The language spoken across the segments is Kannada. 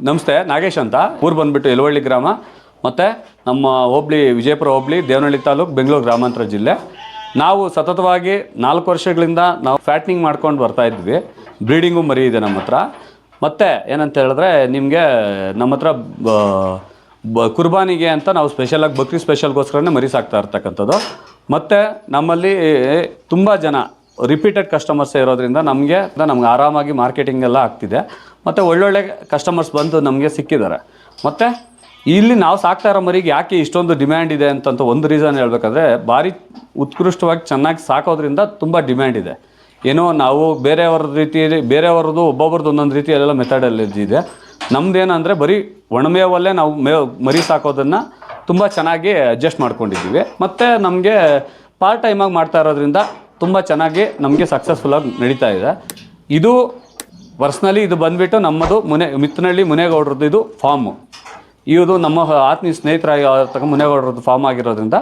ನಮಸ್ತೆ, ನಾಗೇಶ್ ಅಂತ. ಊರು ಬಂದ್ಬಿಟ್ಟು ಯಲವಳ್ಳಿ ಗ್ರಾಮ. ಮತ್ತು ನಮ್ಮ ಹೋಬ್ಳಿ, ವಿಜಯಪುರ ಹೋಬ್ಳಿ, ದೇವನಹಳ್ಳಿ ತಾಲೂಕು ಬೆಂಗಳೂರು ಗ್ರಾಮಾಂತರ ಜಿಲ್ಲೆ. ನಾವು ಸತತವಾಗಿ ನಾಲ್ಕು ವರ್ಷಗಳಿಂದ ನಾವು ಫ್ಯಾಟ್ನಿಂಗ್ ಮಾಡ್ಕೊಂಡು ಬರ್ತಾ ಇದ್ವಿ. ಬ್ರೀಡಿಂಗು ಮರಿ ಇದೆ ನಮ್ಮ ಹತ್ರ. ಮತ್ತು ಏನಂತ ಹೇಳಿದ್ರೆ ನಿಮಗೆ ನಮ್ಮ ಹತ್ರ ಬ- ಬ, ಕುರ್ಬಾನಿಗೆ ಅಂತ ನಾವು ಸ್ಪೆಷಲಾಗಿ ಬಕ್ರಿ ಸ್ಪೆಷಲ್ಗೋಸ್ಕರನೇ ಮರಿ ಸಾಕ್ತಾ ಇರ್ತಕ್ಕಂಥದ್ದು. ಮತ್ತು ನಮ್ಮಲ್ಲಿ ತುಂಬ ಜನ ರಿಪೀಟೆಡ್ ಕಸ್ಟಮರ್ಸ್ ಇರೋದ್ರಿಂದ ನಮಗೆ, ನಮ್ಗೆ ಆರಾಮಾಗಿ ಮಾರ್ಕೆಟಿಂಗ್ ಎಲ್ಲ ಆಗ್ತಿದೆ. ಮತ್ತು ಒಳ್ಳೊಳ್ಳೆ ಕಸ್ಟಮರ್ಸ್ ಬಂದು ನಮಗೆ ಸಿಕ್ಕಿದ್ದಾರೆ. ಮತ್ತು ಇಲ್ಲಿ ನಾವು ಸಾಕ್ತಾ ಇರೋ ಮರಿಗೆ ಯಾಕೆ ಇಷ್ಟೊಂದು ಡಿಮ್ಯಾಂಡ್ ಇದೆ ಅಂತಂತ ಒಂದು ರೀಸನ್ ಹೇಳ್ಬೇಕಂದ್ರೆ, ಭಾರಿ ಉತ್ಕೃಷ್ಟವಾಗಿ ಚೆನ್ನಾಗಿ ಸಾಕೋದ್ರಿಂದ ತುಂಬ ಡಿಮ್ಯಾಂಡ್ ಇದೆ. ಏನೋ ನಾವು ಬೇರೆಯವ್ರ ರೀತಿಯಲ್ಲಿ, ಬೇರೆಯವ್ರದ್ದು ಒಬ್ಬೊಬ್ರದ್ದು ಒಂದೊಂದು ರೀತಿಯಲ್ಲೆಲ್ಲ ಮೆಥಡಲ್ಲಿ ಇದೆ ನಮ್ದೇನಂದರೆ ಬರೀ ಒಣಮೇವಲ್ಲೇ ನಾವು ಮೇವ್ ಮರಿ ಸಾಕೋದನ್ನು ತುಂಬ ಚೆನ್ನಾಗಿ ಅಡ್ಜಸ್ಟ್ ಮಾಡ್ಕೊಂಡಿದ್ದೀವಿ. ಮತ್ತು ನಮಗೆ ಪಾರ್ಟ್ ಟೈಮಾಗಿ ಮಾಡ್ತಾ ಇರೋದ್ರಿಂದ ತುಂಬ ಚೆನ್ನಾಗಿ ನಮಗೆ ಸಕ್ಸಸ್ಫುಲ್ಲಾಗಿ ನಡೀತಾ ಇದೆ. ಇದು ಪರ್ಸ್ನಲಿ ಇದು ಬಂದುಬಿಟ್ಟು ನಮ್ಮದು ಮುನೆ ಮಿತ್ತನಹಳ್ಳಿ ಮುನೇಗೌಡ್ರದ್ದು ಇದು ಫಾರ್ಮು ಇದು ನಮ್ಮ ಆತ್ಮೀಯ ಸ್ನೇಹಿತರಾಗಿ ತಕ್ಕ ಮುನೇಗೌಡರದ್ದು ಫಾರ್ಮ್ ಆಗಿರೋದ್ರಿಂದ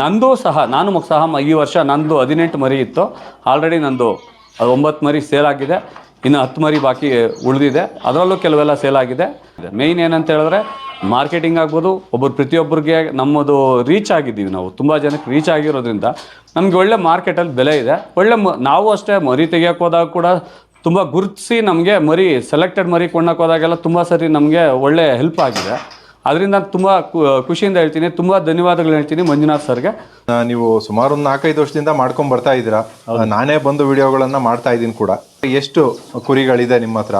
ನಂದು ಸಹ, ನಾನು ಸಹ ಈ ವರ್ಷ ನಂದು ಹದಿನೆಂಟು ಮರಿ ಇತ್ತು. ಆಲ್ರೆಡಿ ನಂದು ಅದು ಒಂಬತ್ತು ಮರಿ ಸೇಲ್ ಆಗಿದೆ. ಇನ್ನು ಹತ್ತು ಮರಿ ಬಾಕಿ ಉಳಿದಿದೆ. ಅದರಲ್ಲೂ ಕೆಲವೆಲ್ಲ ಸೇಲ್ ಆಗಿದೆ. ಮೇಯ್ನ್ ಏನಂತ ಹೇಳಿದ್ರೆ ಮಾರ್ಕೆಟಿಂಗ್ ಆಗ್ಬೋದು, ಒಬ್ಬರು ಪ್ರತಿಯೊಬ್ಬರಿಗೆ ನಮ್ಮದು ರೀಚ್ ಆಗಿದ್ದೀವಿ ನಾವು. ತುಂಬ ಜನಕ್ಕೆ ರೀಚ್ ಆಗಿರೋದ್ರಿಂದ ನಮಗೆ ಒಳ್ಳೆ ಮಾರ್ಕೆಟಲ್ಲಿ ಬೆಲೆ ಇದೆ. ಒಳ್ಳೆ ನಾವು ಅಷ್ಟೇ ಮರಿ ತೆಗಿಯೋಕೆ ಹೋದಾಗ ಕೂಡ ತುಂಬ ಗುರುತಿಸಿ ನಮಗೆ ಮರಿ ಸೆಲೆಕ್ಟೆಡ್ ಮರಿ ಕೊಂಡಕ್ಕೆ ಹೋದಾಗೆಲ್ಲ ತುಂಬ ಸರಿ ನಮಗೆ ಒಳ್ಳೆ ಹೆಲ್ಪ್ ಆಗಿದೆ. ಅದರಿಂದ ತುಂಬ ಖುಷಿಯಿಂದ ಹೇಳ್ತೀನಿ. ತುಂಬ ಧನ್ಯವಾದಗಳು ಹೇಳ್ತೀನಿ ಮಂಜುನಾಥ್ ಸರ್ಗೆ. ನೀವು ಸುಮಾರು ಒಂದು ನಾಲ್ಕೈದು ವರ್ಷದಿಂದ ಮಾಡ್ಕೊಂಡು ಬರ್ತಾ ಇದ್ದೀರಾ? ನಾನೇ ಬಂದು ವಿಡಿಯೋಗಳನ್ನು ಮಾಡ್ತಾ ಇದ್ದೀನಿ ಕೂಡ. ಎಷ್ಟು ಕುರಿಗಳಿದೆ ನಿಮ್ಮ ಹತ್ರ?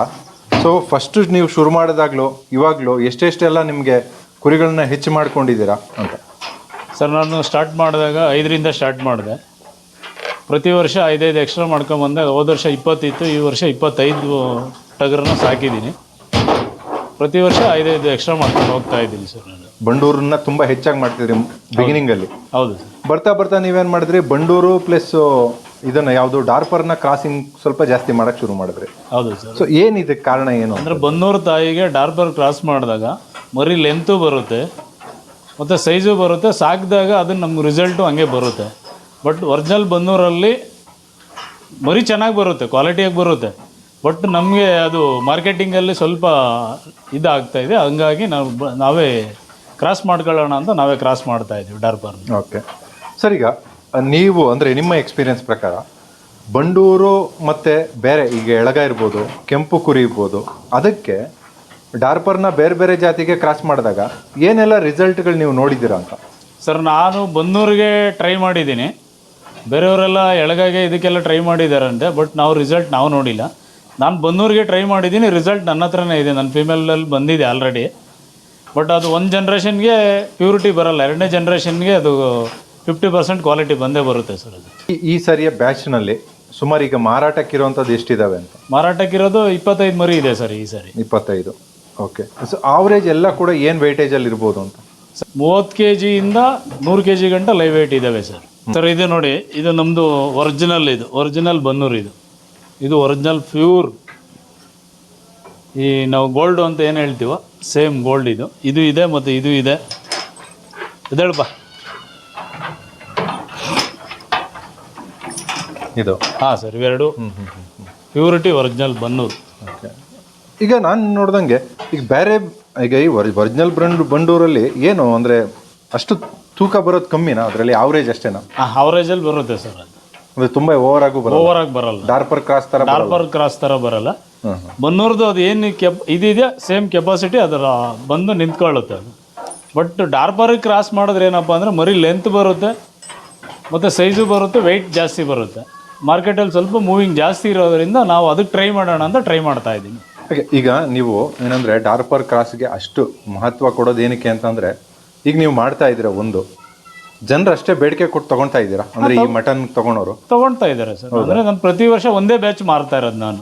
ಸೊ ಫಸ್ಟ್ ನೀವು ಶುರು ಮಾಡಿದಾಗಲೂ ಇವಾಗಲೂ ಎಷ್ಟೆಷ್ಟೆಲ್ಲ ನಿಮಗೆ ಕುರಿಗಳನ್ನ ಹೆಚ್ಚು ಮಾಡ್ಕೊಂಡಿದ್ದೀರಾ ಅಂತ. ಸರ್ ನಾನು ಸ್ಟಾರ್ಟ್ ಮಾಡಿದಾಗ ಐದರಿಂದ ಸ್ಟಾರ್ಟ್ ಮಾಡಿದೆ. ಪ್ರತಿ ವರ್ಷ ಐದೈದು ಎಕ್ಸ್ಟ್ರಾ ಮಾಡ್ಕೊಂಬಂದೆ ಹೋದ ವರ್ಷ ಇಪ್ಪತ್ತಿತ್ತು ಈ ವರ್ಷ ಇಪ್ಪತ್ತೈದು ಟಗರನ್ನ ಸಾಕಿದ್ದೀನಿ. ಪ್ರತಿ ವರ್ಷ ಐದೈದು ಎಕ್ಸ್ಟ್ರಾ ಮಾಡ್ಕೊಂಡು ಹೋಗ್ತಾ ಇದ್ದೀನಿ ಸರ್ ನಾನು. ಬಂಡೂರನ್ನ ತುಂಬ ಹೆಚ್ಚಾಗಿ ಮಾಡ್ತಿದ್ರಿ ಬಿಗಿನಿಂಗಲ್ಲಿ ಹೌದು. ಸರ್. ಬರ್ತಾ ಬರ್ತಾ ನೀವೇನು ಮಾಡಿದ್ರಿ? ಬಂಡೂರು ಪ್ಲಸ್ ಇದನ್ನ ಯಾವುದು ಡಾರ್ಪರ್ನ ಕ್ರಾಸಿಂಗ್ ಸ್ವಲ್ಪ ಜಾಸ್ತಿ ಮಾಡೋಕ್ಕೆ ಶುರು ಮಾಡಿದ್ರಿ. ಹೌದು ಸರ್. ಸೊ ಏನಿದೆ ಕಾರಣ ಏನು ಅಂದರೆ ಬನ್ನೂರು ತಾಯಿಗೆ ಡಾರ್ಪರ್ ಕ್ರಾಸ್ ಮಾಡಿದಾಗ ಮರಿ ಲೆಂತು ಬರುತ್ತೆ ಮತ್ತು ಸೈಜು ಬರುತ್ತೆ ಸಾಕಿದಾಗ ಅದು ನಮ್ಗೆ ರಿಸಲ್ಟು ಹಂಗೆ ಬರುತ್ತೆ. ಬಟ್ ಒರಿಜಿನಲ್ ಬನ್ನೂರಲ್ಲಿ ಬರೀ ಚೆನ್ನಾಗಿ ಬರುತ್ತೆ ಕ್ವಾಲಿಟಿಯಾಗಿ ಬರುತ್ತೆ. ಬಟ್ ನಮಗೆ ಅದು ಮಾರ್ಕೆಟಿಂಗಲ್ಲಿ ಸ್ವಲ್ಪ ಇದಾಗ್ತಾ ಇದೆ. ಹಂಗಾಗಿ ನಾವು ಬ- ನಾವೇ ಕ್ರಾಸ್ ಮಾಡ್ಕೊಳ್ಳೋಣ ಅಂತ ನಾವೇ ಕ್ರಾಸ್ ಮಾಡ್ತಾ ಇದ್ದೀವಿ ಡಾರ್ಪರ್ನ ಓಕೆ ಸರ್ ಈಗ ನೀವು ಅಂದರೆ ನಿಮ್ಮ ಎಕ್ಸ್ಪೀರಿಯನ್ಸ್ ಪ್ರಕಾರ ಬಂಡೂರು ಮತ್ತು ಬೇರೆ ಈಗ ಎಳಗ ಇರ್ಬೋದು ಕೆಂಪು ಕುರಿ ಇರ್ಬೋದು ಅದಕ್ಕೆ ಡಾರ್ಪರ್ನ ಬೇರೆ ಬೇರೆ ಜಾತಿಗೆ ಕ್ರಾಸ್ ಮಾಡಿದಾಗ ಏನೆಲ್ಲ ರಿಸಲ್ಟ್ಗಳು ನೀವು ನೋಡಿದ್ದೀರಾ ಅಂತ? ಸರ್ ನಾನು ಬನ್ನೂರಿಗೆ ಟ್ರೈ ಮಾಡಿದ್ದೀನಿ. ಬೇರೆಯವರೆಲ್ಲ ಎಳಗಾಗೆ ಇದಕ್ಕೆಲ್ಲ ಟ್ರೈ ಮಾಡಿದ್ದಾರಂತೆ ಬಟ್ ನಾವು ರಿಸಲ್ಟ್ ನಾವು ನೋಡಿಲ್ಲ. ನಾನು ಬನ್ನೂರಿಗೆ ಟ್ರೈ ಮಾಡಿದ್ದೀನಿ ರಿಸಲ್ಟ್ ನನ್ನ ಹತ್ರನೇ ಇದೆ ನನ್ನ ಫೀಮೇಲಲ್ಲಿ ಬಂದಿದೆ ಆಲ್ರೆಡಿ ಬಟ್ ಅದು ಒಂದು ಜನ್ರೇಷನ್ಗೆ ಪ್ಯೂರಿಟಿ ಬರಲ್ಲ ಎರಡನೇ ಜನ್ರೇಷನ್ಗೆ ಅದು ಫಿಫ್ಟಿ ಪರ್ಸೆಂಟ್ ಕ್ವಾಲಿಟಿ ಬಂದೇ ಬರುತ್ತೆ ಸರ್ ಅದು. ಈ- ಸರಿಯ ಬ್ಯಾಚ್ನಲ್ಲಿ ಸುಮಾರು ಈಗ ಮಾರಾಟಕ್ಕಿರುವಂಥದ್ದು ಎಷ್ಟಿದ್ದಾವೆ ಅಂತ? ಮಾರಾಟಕ್ಕಿರೋದು ಇಪ್ಪತ್ತೈದು ಮರಿ ಇದೆ ಸರ್ ಈ ಸರಿ. ಇಪ್ಪತ್ತೈದು. ಓಕೆ ಸೊ ಆವ್ರೇಜ್ ಎಲ್ಲ ಕೂಡ ಏನು ವೆಯ್ಟೇಜಲ್ಲಿ ಇರ್ಬೋದು ಅಂತ? ಮೂವತ್ತು ಕೆ ಜಿಯಿಂದ ನೂರು ಕೆ ಜಿ ಗಂಟ ಲೈವ್ ವೇಟ್ ಇದ್ದಾವೆ ಸರ್ ಸರ್ ಇದೆ ನೋಡಿ ಇದು ನಮ್ಮದು ಒರಿಜಿನಲ್ ಇದು ಒರಿಜಿನಲ್ ಬನ್ನೂರು ಇದು. ಇದು ಒರಿಜಿನಲ್ ಪ್ಯೂರ್ ಈ ನಾವು ಗೋಲ್ಡು ಅಂತ ಏನು ಹೇಳ್ತೀವೋ ಸೇಮ್ ಗೋಲ್ಡ್ ಇದು. ಇದು ಇದೆ ಮತ್ತು ಇದು ಇದೆ. ಇದೇಳಪ್ಪ ಇದು. ಹಾಂ ಸರ್ ಇವೆರಡು. Purity original Bannur. ಓಕೆ ಈಗ ನಾನು ನೋಡ್ದಂಗೆ ಈಗ ಬೇರೆ ಈಗ ಈ ಒರಿಜಿನಲ್ ಬ್ರಂಡ್ ಬಂಡೂರಲ್ಲಿ ಏನು ಅಂದರೆ ಅಷ್ಟು ತೂಕ ಬರೋದು ಕಮ್ಮಿನಾ? ಅದರಲ್ಲಿ ಆವ್ರೇಜ್ ಅಷ್ಟೇನಾ? ಅವರೇಜಲ್ಲಿ ಬರುತ್ತೆ ಸರ್ ಅದು. ಅಂದ್ರೆ ತುಂಬಾ ಓವರ್ ಆಗು ಬರಲ್ಲ? ಓವರ್ ಆಗಿ ಬರಲ್ಲ. ಡಾರ್ಪರ್ ಕ್ರಾಸ್ ತರ ಡಾರ್ಪರ್ ಕ್ರಾಸ್ ಥರ ಬರಲ್ಲ. ಬನ್ನೂರ್ದು ಅದು ಏನು ಕೆಪ್ ಇದೆಯಾ ಸೇಮ್ ಕೆಪಾಸಿಟಿ ಅದರ ಬಂದು ನಿಂತ್ಕೊಳ್ಳುತ್ತೆ ಅದು. ಬಟ್ ಡಾರ್ಪರ್ ಕ್ರಾಸ್ ಮಾಡಿದ್ರೆ ಏನಪ್ಪ ಅಂದ್ರೆ ಮರಿ ಲೆಂತ್ ಬರುತ್ತೆ ಮತ್ತು ಸೈಜು ಬರುತ್ತೆ ವೆಯ್ಟ್ ಜಾಸ್ತಿ ಬರುತ್ತೆ. ಮಾರ್ಕೆಟಲ್ಲಿ ಸ್ವಲ್ಪ ಮೂವಿಂಗ್ ಜಾಸ್ತಿ ಇರೋದ್ರಿಂದ ನಾವು ಅದಕ್ಕೆ ಟ್ರೈ ಮಾಡೋಣ ಅಂತ ಟ್ರೈ ಮಾಡ್ತಾ ಇದ್ದೀನಿ. ಈಗ ನೀವು ಏನಂದ್ರೆ ಡಾರ್ಪರ್ ಕ್ರಾಸ್ಗೆ ಅಷ್ಟು ಮಹತ್ವ ಕೊಡೋದು ಏನಕ್ಕೆ ಅಂತಂದ್ರೆ ಈಗ ನೀವು ಮಾಡ್ತಾ ಇದ್ರೆ ಒಂದು. ಜನರು ಅಷ್ಟೇ ಬೇಡಿಕೆ ಕೊಟ್ಟು ತಗೊಳ್ತಾ ಇದ್ದೀರಾ? ಅಂದ್ರೆ ಈ ಮಟನ್ ತಗೊಳೋರು? ತಗೊಳ್ತಾ ಇದ್ದಾರೆ ಸರ್. ಅಂದರೆ ನಾನು ಪ್ರತಿ ವರ್ಷ ಒಂದೇ ಬ್ಯಾಚ್ ಮಾರ್ತಾ ಇರೋದು ನಾನು.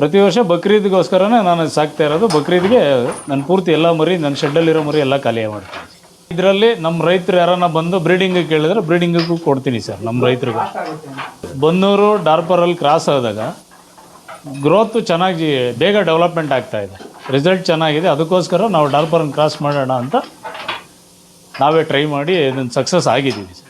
ಪ್ರತಿ ವರ್ಷ ಬಕ್ರೀದ್ಗೋಸ್ಕರನೇ ನಾನು ಸಾಕ್ತಾ ಇರೋದು. ಬಕ್ರೀದ್ಗೆ ನಾನು ಪೂರ್ತಿ ಎಲ್ಲ ಮರಿ ನನ್ನ ಶೆಡ್ಡಲ್ಲಿರೋ ಮರಿ ಎಲ್ಲ ಖಾಲಿ ಮಾಡ್ತೀನಿ. ಇದರಲ್ಲಿ ನಮ್ಮ ರೈತರು ಯಾರನ್ನ ಬಂದು ಬ್ರೀಡಿಂಗ್ ಕೇಳಿದ್ರೆ ಬ್ರೀಡಿಂಗಿಗೂ ಕೊಡ್ತೀನಿ ಸರ್ ನಮ್ಮ ರೈತರಿಗೂ. ಬನ್ನೂರು ಡಾರ್ಪರಲ್ಲಿ ಕ್ರಾಸ್ ಆದಾಗ ಗ್ರೋತ್ ಚೆನ್ನಾಗಿ ಬೇಗ ಡೆವಲಪ್ಮೆಂಟ್ ಆಗ್ತಾ ಇದೆ. ರಿಸಲ್ಟ್ ಚೆನ್ನಾಗಿದೆ. ಅದಕ್ಕೋಸ್ಕರ ನಾವು ಡಾರ್ಪರನ್ನು ಕ್ರಾಸ್ ಮಾಡೋಣ ಅಂತ ನಾವೇ ಟ್ರೈ ಮಾಡಿ ಇದನ್ನು ಸಕ್ಸಸ್ ಆಗಿದ್ದೀವಿ ಸರ್.